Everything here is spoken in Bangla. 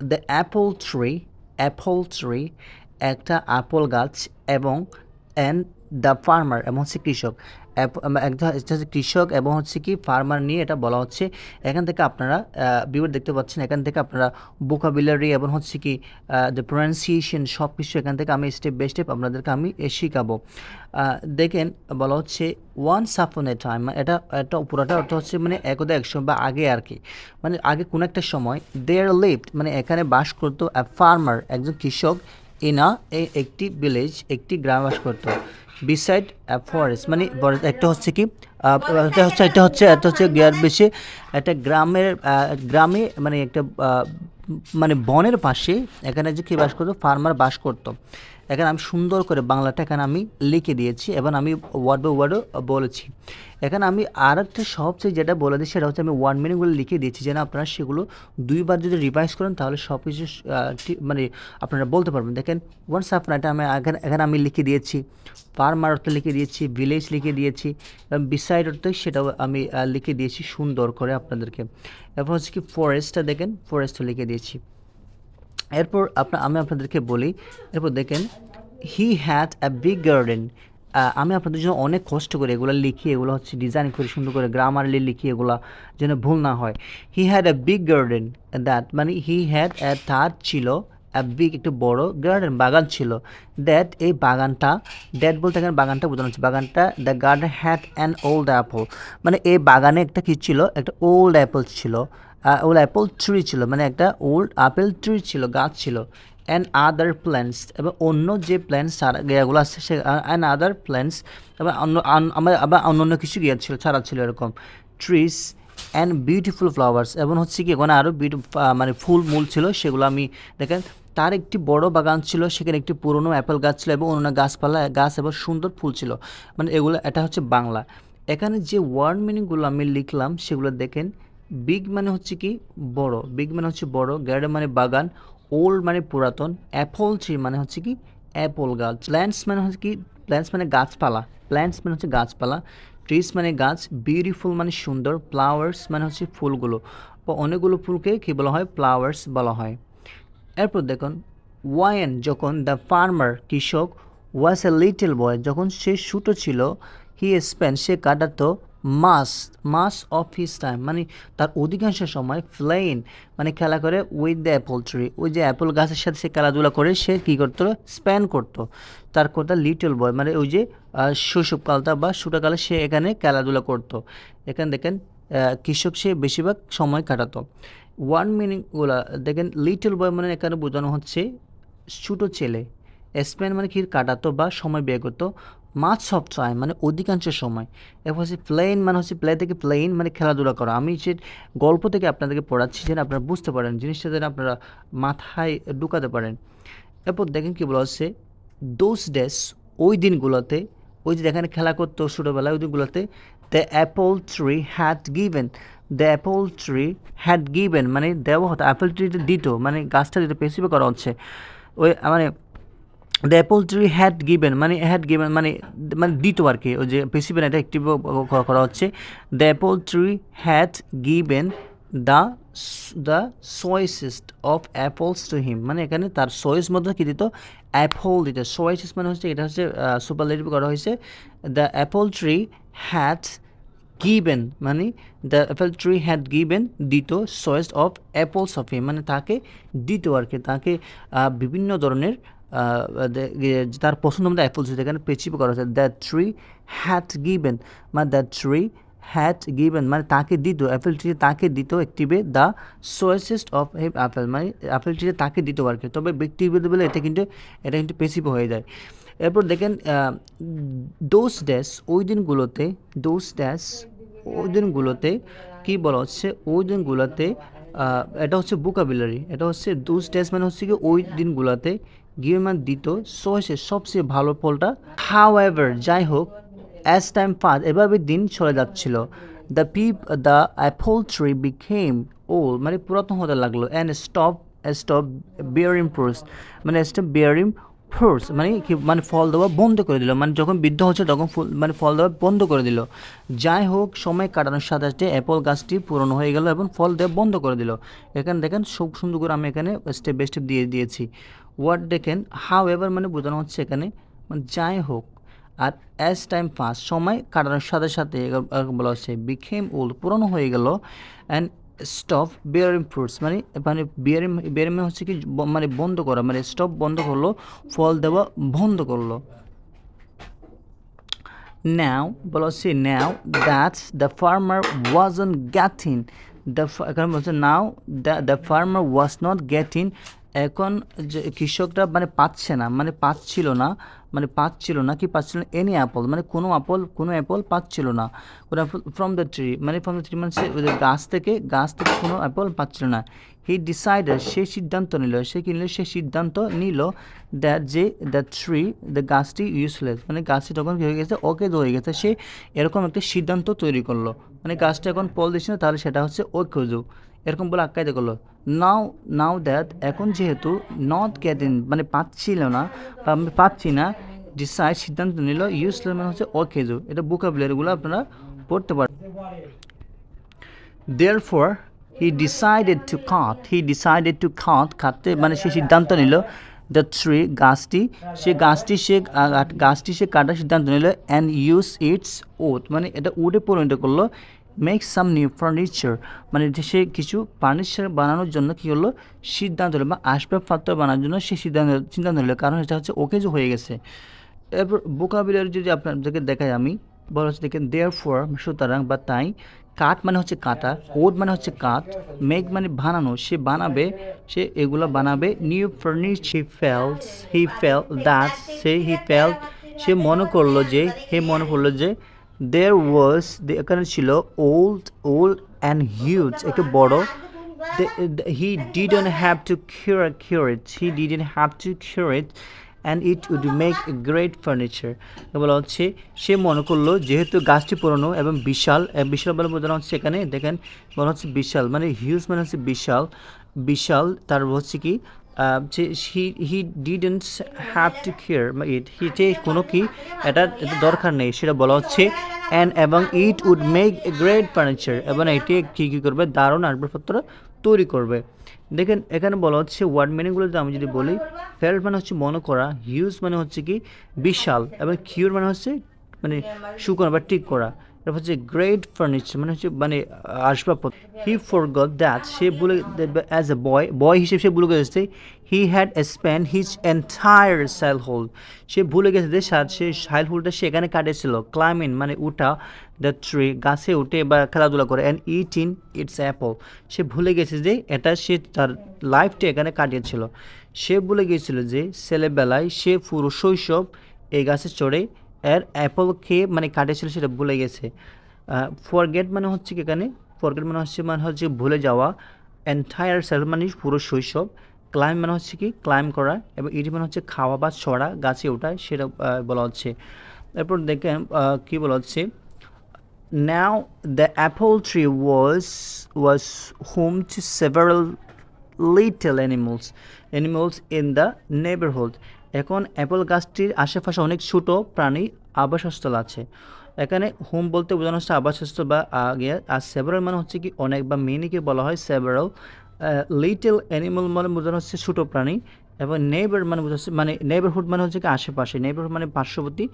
The apple tree apple tree একটা আপল গাছ এবং অ্যান্ড দ্য ফার্মার এবং হচ্ছে কৃষক। এটা কৃষক এবং হচ্ছে কি ফার্মার নিয়ে এটা বলা হচ্ছে। এখান থেকে আপনারা বিউর দেখতে পাচ্ছেন, এখান থেকে আপনারা বোকাবিলারি এবং হচ্ছে কি দ্য প্রনাউন্সিয়েশন সব কিছু এখান থেকে আমি স্টেপ বাই স্টেপ আপনাদেরকে আমি শেখাবো। দেখেন, বলা হচ্ছে ওয়ান সাফন এ টাইম এটা এটা পুরোটা অর্থ হচ্ছে মানে একদা একশো বা আগে আর কি। মানে আগে কোনো একটা সময় দেয়ার লিফট মানে এখানে বাস করতো ফার্মার একজন কৃষক ইনা এই একটি ভিলেজ একটি গ্রাম বাস করতো। বিসাইড ফরেস্ট মানে একটা হচ্ছে কি এটা হচ্ছে এটা হচ্ছে এটা হচ্ছে গিয়ার বেশি একটা গ্রামের গ্রামে মানে একটা মানে বনের পাশে এখানে যে কি বাস করতো ফার্মার বাস করতো। এখানে আমি সুন্দর করে বাংলাটা এখানে আমি লিখে দিয়েছি এবং আমি ওয়ার্ড বাই ওয়ার্ডও বলেছি। এখানে আমি আর একটা সবচেয়ে যেটা বলে দিই, সেটা হচ্ছে আমি ওয়ার্ড মিনিংগুলো লিখে দিয়েছি, যেন আপনারা সেগুলো দুইবার যদি রিভাইজ করেন, তাহলে সব কিছু মানে আপনারা বলতে পারবেন। দেখেন ওয়ান্স আপনার এটা আমি এখানে এখানে আমি লিখে দিয়েছি ফার্মার অর্থ লিখে দিয়েছি ভিলেজ লিখে দিয়েছি, এবং বিসাইড অর্থ সেটাও আমি লিখে দিয়েছি সুন্দর করে আপনাদেরকে। এরপর হচ্ছে কি ফরেস্টটা দেখেন ফরেস্টও লিখে দিয়েছি। এরপর আপনার আমি আপনাদেরকে বলি, এরপর দেখেন he had a big garden আমি আপনাদের জন্য অনেক কষ্ট করে এগুলো লিখি, এগুলো হচ্ছে ডিজাইন করে সুন্দর করে গ্রামারলি লিখি, এগুলো যেন ভুল না হয়। He had a big garden that মানে হি হ্যাড তার ছিল বিগ একটু বড় গার্ডেন বাগান ছিল। দ্যাট এই বাগানটা দ্যাট বলতে এখানে বাগানটা বোঝানো হচ্ছে। বাগানটা the garden had an old apple মানে এই বাগানে একটা কী ছিল? একটা ওল্ড অ্যাপল ছিল। ওল্ড অ্যাপল ট্রি ছিল মানে একটা ওল্ড আপেল ট্রি ছিল, গাছ ছিল। অ্যান্ড আদার প্ল্যান্টস এবং অন্য যে প্ল্যান্টস ইয়েগুলো আছে, সে অ্যান্ড আদার প্ল্যান্টস এবং অন্য আমার, আবার অন্য অন্য কিছু ইয়ে ছিল ছাড়া ছিল এরকম। ট্রিস অ্যান্ড বিউটিফুল ফ্লাওয়ার্স এবং হচ্ছে কি, ওখানে আরও বিউটি মানে ফুল মূল ছিল, সেগুলো আমি দেখেন, তার একটি বড় বাগান ছিল, সেখানে একটি পুরনো অ্যাপেল গাছ ছিল, এবং অন্য গাছপালা, গাছ এবং সুন্দর ফুল ছিল। মানে এগুলো, এটা হচ্ছে বাংলা। এখানে যে ওয়ার্ড মিনিংগুলো আমি লিখলাম, সেগুলো দেখেন বিগ মানে হচ্ছে কি বড়। বিগ মানে হচ্ছে বড় গার্ডেন মানে বাগান, ওল্ড মানে পুরাতন, অ্যাপল ট্রি মানে হচ্ছে কি অ্যাপল গাছ। প্ল্যান্টস মানে হচ্ছে কি প্ল্যান্টস মানে গাছপালা। প্ল্যান্টস মানে হচ্ছে গাছপালা। ট্রিস মানে গাছ, বিউটিফুল মানে সুন্দর। ফ্লাওয়ার্স মানে হচ্ছে ফুলগুলো। বা অনেকগুলো ফুলকে কী বলা হয়? ফ্লাওয়ার্স বলা হয়। এরপর দেখুন, ওয়াইন যখন দ্য ফার্মার কৃষক, ওয়াজ এ লিটল বয়, যখন সে ছোটো ছিল, হি স্পেন, সে কাটাতো most most of his time মানে তার অধিকাংশ সময় ফ্লেইন মানে খেলা করে উইথ দ্য অ্যাপল ট্রি ওই যে অ্যাপল গাছের সাথে সে খেলাধুলা করে সে কী করতো? স্পেন্ড করতো। তার কথা লিটল বয় মানে ওই যে শৈশবকালটা বা ছোটোকালে সে এখানে খেলাধুলা করতো। এখানে দেখেন কৃষক সে বেশিরভাগ সময় কাটাতো। ওয়ান মিনিংগুলো দেখেন লিটল বয় মানে এখানে বোঝানো হচ্ছে ছোটো ছেলে। স্পেন মানে কি? কাটাতো বা সময় ব্যয় করতো। মাছ সব টাইম মানে অধিকাংশ সময়। এরপর হচ্ছে প্লেন মানে হচ্ছে প্লে থেকে প্লেন মানে খেলাধুলা করা। আমি সে গল্প থেকে আপনাদেরকে পড়াচ্ছি যেন আপনারা বুঝতে পারেন, জিনিসটা যেন আপনারা মাথায় ঢুকাতে পারেন। এরপর দেখেন কী বলা হচ্ছে দোজ ডেস ওই দিনগুলোতে, ওই যে এখানে খেলা করতো ছোটোবেলায়, ওই দিনগুলোতে the apple tree had given the apple tree had given মানে দেওয়া হতো অ্যাপল ট্রিটা দিত মানে গাছটা দিত পেসিফে করা হচ্ছে, ওই মানে the apple tree had given মানে হ্যাড গিভেন মানে মানে দিত আর কি, ওই যে পেসিভেন এটা অ্যাক্টিভ করা হচ্ছে। The apple tree had given the the choicest of apples to him মানে এখানে তার সয়েস মধ্যে কী দিত? অ্যাপল দিত। সয়েসেস মানে হচ্ছে, এটা হচ্ছে সুপারলেটিভ করা হয়েছে। The apple tree had given মানে the apple tree had given দিত সয়েস অফ অ্যাপলস অফ হিম মানে তাকে দিত আর কি, তাকে বিভিন্ন ধরনের তার পছন্দ মতো অ্যাপলস এখানে পেচিপ করা হয়েছে দ্য ট্রি হ্যাট গিভেন মানে দ্য ট্রি হ্যাট গিভেন মানে তাকে দিত। অ্যাপেল ট্রি তাকে দিত একটি একটিভে the choicest of him apple মানে অ্যাপেল ট্রি তাকে দিত আর কি। তবে ব্যক্তিভেদে বলে এটা কিন্তু এটা কিন্তু পেসিভ হয়ে যায়। এরপর দেখেন দোজ ড্যাশ ওই দিনগুলোতে দোজ ড্যাশ ওই দিনগুলোতে কী বলা হচ্ছে? ওই দিনগুলোতে এটা হচ্ছে বুকাবিলারি এটা হচ্ছে দোজ ড্যাশ মানে হচ্ছে কি ওই দিনগুলোতে গিয়ে মানে দিত সহসে সবচেয়ে ভালো ফলটা। হাউ এভার যাই হোক অ্যাজ টাইম পাস এভাবে দিন চলে যাচ্ছিল। The পিপ the apple tree became old মানে পুরাতন হতে লাগল and stop stop bearing fruits মানে স্টপ বিয়ারিং ফ্রুটস মানে কি মানে ফল দেওয়া বন্ধ করে দিল। মানে যখন বৃদ্ধ হচ্ছে তখন ফুল মানে ফল দেওয়া বন্ধ করে দিল। যাই হোক, সময় কাটানোর সাথে সাথে অ্যাপল গাছটি পুরনো হয়ে গেল এবং ফল দেওয়া বন্ধ করে দিল। এখানে দেখেন, খুব সুন্দর করে আমি এখানে স্টেপ বাই স্টেপ দিয়ে দিয়েছি। ওয়ার্ড দেখেন হাউ এভার মানে বোঝানো হচ্ছে এখানে মানে যাই হোক, আর অ্যাজ টাইম পাস সময় কাটানোর সাথে সাথে বলা হচ্ছে বিখেম ওল্ড পুরনো হয়ে গেল। অ্যান্ড স্টপ বিয়ারিং ফ্রুটস মানে মানে বিয়ারিং বিয়ারিং হচ্ছে কি মানে বন্ধ করা মানে স্টপ বন্ধ করল, ফল দেওয়া বন্ধ করল। নাও বলা হচ্ছে now that's the farmer wasn't getting the এখানে বলছে now the the farmer was not getting এখন যে কৃষকরা মানে পাচ্ছে না মানে পাচ্ছিল না মানে পাচ্ছিল না কি পাচ্ছিল না এনি অ্যাপল মানে কোনো অ্যাপল কোনো অ্যাপল পাচ্ছিল না। কোনো অ্যাপল ফ্রম দ্য ট্রি মানে ফ্রম দ্য ট্রি মানে সে গাছ থেকে গাছ থেকে কোনো অ্যাপল পাচ্ছিল না। হি ডিসাইডেড সে সিদ্ধান্ত নিল, সে কি নিল, সে সিদ্ধান্ত নিল দ্যাট যে দ্য ট্রি দ্য গাছটি ইউজলেস মানে গাছটি তখন কী হয়ে গেছে, ওকে হয়ে গেছে, সে এরকম একটা সিদ্ধান্ত তৈরি করল। মানে গাছটা এখন পল দিচ্ছে না, তাহলে সেটা হচ্ছে ঐক্যজু এরকম বলে আখ্যায়িত করল। নাও নাও দ্যাট এখন যেহেতু নট গেটিং মানে পাচ্ছিল না বা আমি পাচ্ছি না ডিসাইড সিদ্ধান্ত নিল ইউজলেস মানে হচ্ছে অকেজু। এটা বুকাবুলারিগুলো আপনারা পড়তে পারেন therefore, he decided to cut, he decided to cut, কাটতে মানে সে সিদ্ধান্ত নিল দ্য ট্রি গাছটি, সে গাছটি সে গাছটি সে কাটার সিদ্ধান্ত নিল অ্যান্ড ইউজ ইটস ওথ মানে এটা উডে পরিণত করল। মেক সাম নিউ ফার্নিচার মানে সে কিছু ফার্নিচার বানানোর জন্য কী হলো? সিদ্ধান্ত নিল বা আসবাবপত্র বানানোর জন্য সে সিদ্ধান্ত সিদ্ধান্ত নিল। কারণ এটা হচ্ছে ওকে যে হয়ে গেছে। এরপর বোকাবিলারি যদি আপনাদেরকে দেখাই আমি, বলা হচ্ছে দেখেন দেয়ার ফর সুতরাং বা তাই কাঠ মানে হচ্ছে কাটা ওড মানে হচ্ছে কাঠ মেক মানে বানানো, সে বানাবে, সে এগুলো বানাবে new furniture he feels he fell that say he fail সে মনে করল যে, হে মনে করল যে দেয়ার ওয়াজ এখানে ছিল ওল্ড ওল্ড অ্যান্ড হিউজ একটু বড়। He didn't have to cure cure it. He didn't have to cure it, and it would make a great furniture বলা হচ্ছে, সে মনে করল যেহেতু গাছটি পুরনো এবং বিশাল বিশাল বলে বোঝানো হচ্ছে এখানে। দেখেন, বলা হচ্ছে বিশাল মানে হিউজ মানে হচ্ছে বিশাল। বিশাল, তার হচ্ছে কি he he didn't have to care it হিটে কোনো কি, এটা দরকার নেই, সেটা বলা হচ্ছে অ্যান্ড এবং it would make a great furniture এবং এটি কী কী করবে? দারুণ আসবাবপত্র তৈরি করবে। দেখেন, এখানে বলা হচ্ছে ওয়ার্ড মিনিংগুলো যদি আমি যদি বলি ফেল্ট মানে হচ্ছে মনে করা হিউজ মানে হচ্ছে কি, বিশাল, এবং কিউর মানে হচ্ছে মানে শুকনো বা ঠিক করা। এটা হচ্ছে গ্রেট ফার্নিচার মানে হচ্ছে মানে আসবাবপত্র। হি ফর গট দ্যাট সে বলে অ্যাজ এ বয় বয় হিসেবে সে ভুলে গেছে he had spend his entire Sail hold সে ভুলে গেছে যে সে সাইল হোল্ডটা সেখানে কাটেছিল ক্লাইমিং মানে উঠা দ্য ট্রি গাছে উঠে বা খেলাধুলা করে and it in its apple সে ভুলে গেছে যে এটা সে তার লাইফটা এখানে কাটিয়েছিল। সে ভুলে গিয়েছিল যে ছেলেবেলায় সে পুরো শৈশব এই গাছে চড়ে এর অ্যাপল খেয়ে মানে কাটিয়েছিল সেটা ভুলে গেছে। ফরগেট মানে হচ্ছে কি এখানে? ফরগেট মানে হচ্ছে মানে হচ্ছে ভুলে যাওয়া। এন্টায়ার সেলফ মানে পুরো শৈশব। ক্লাইম মানে হচ্ছে কি? ক্লাইম করা এবং ইটি মানে হচ্ছে খাওয়া বা ছড়া, গাছে ওঠায় সেটা বলা হচ্ছে। এরপর দেখেন কি বলা হচ্ছে? Now the apple tree was was home to several little animals animals in the neighborhood এখন অ্যাপল গাছটির আশেপাশে অনেক ছোট প্রাণী আবাসস্থল আছে। এখানে হোম বলতে বোঝানো হচ্ছে আবাসস্থল বা আগে, আর সেভারাল মানে হচ্ছে কি অনেক বা মেনিকে বলা হয় সেভারাল লিটল অ্যানিমাল মানে বোঝানো হচ্ছে ছোট প্রাণী, এবং নেইবার মানে বোঝাচ্ছে মানে নেইবারহুড মানে হচ্ছে কি আশেপাশে। নেইবারহুড মানে পার্শ্ববর্তী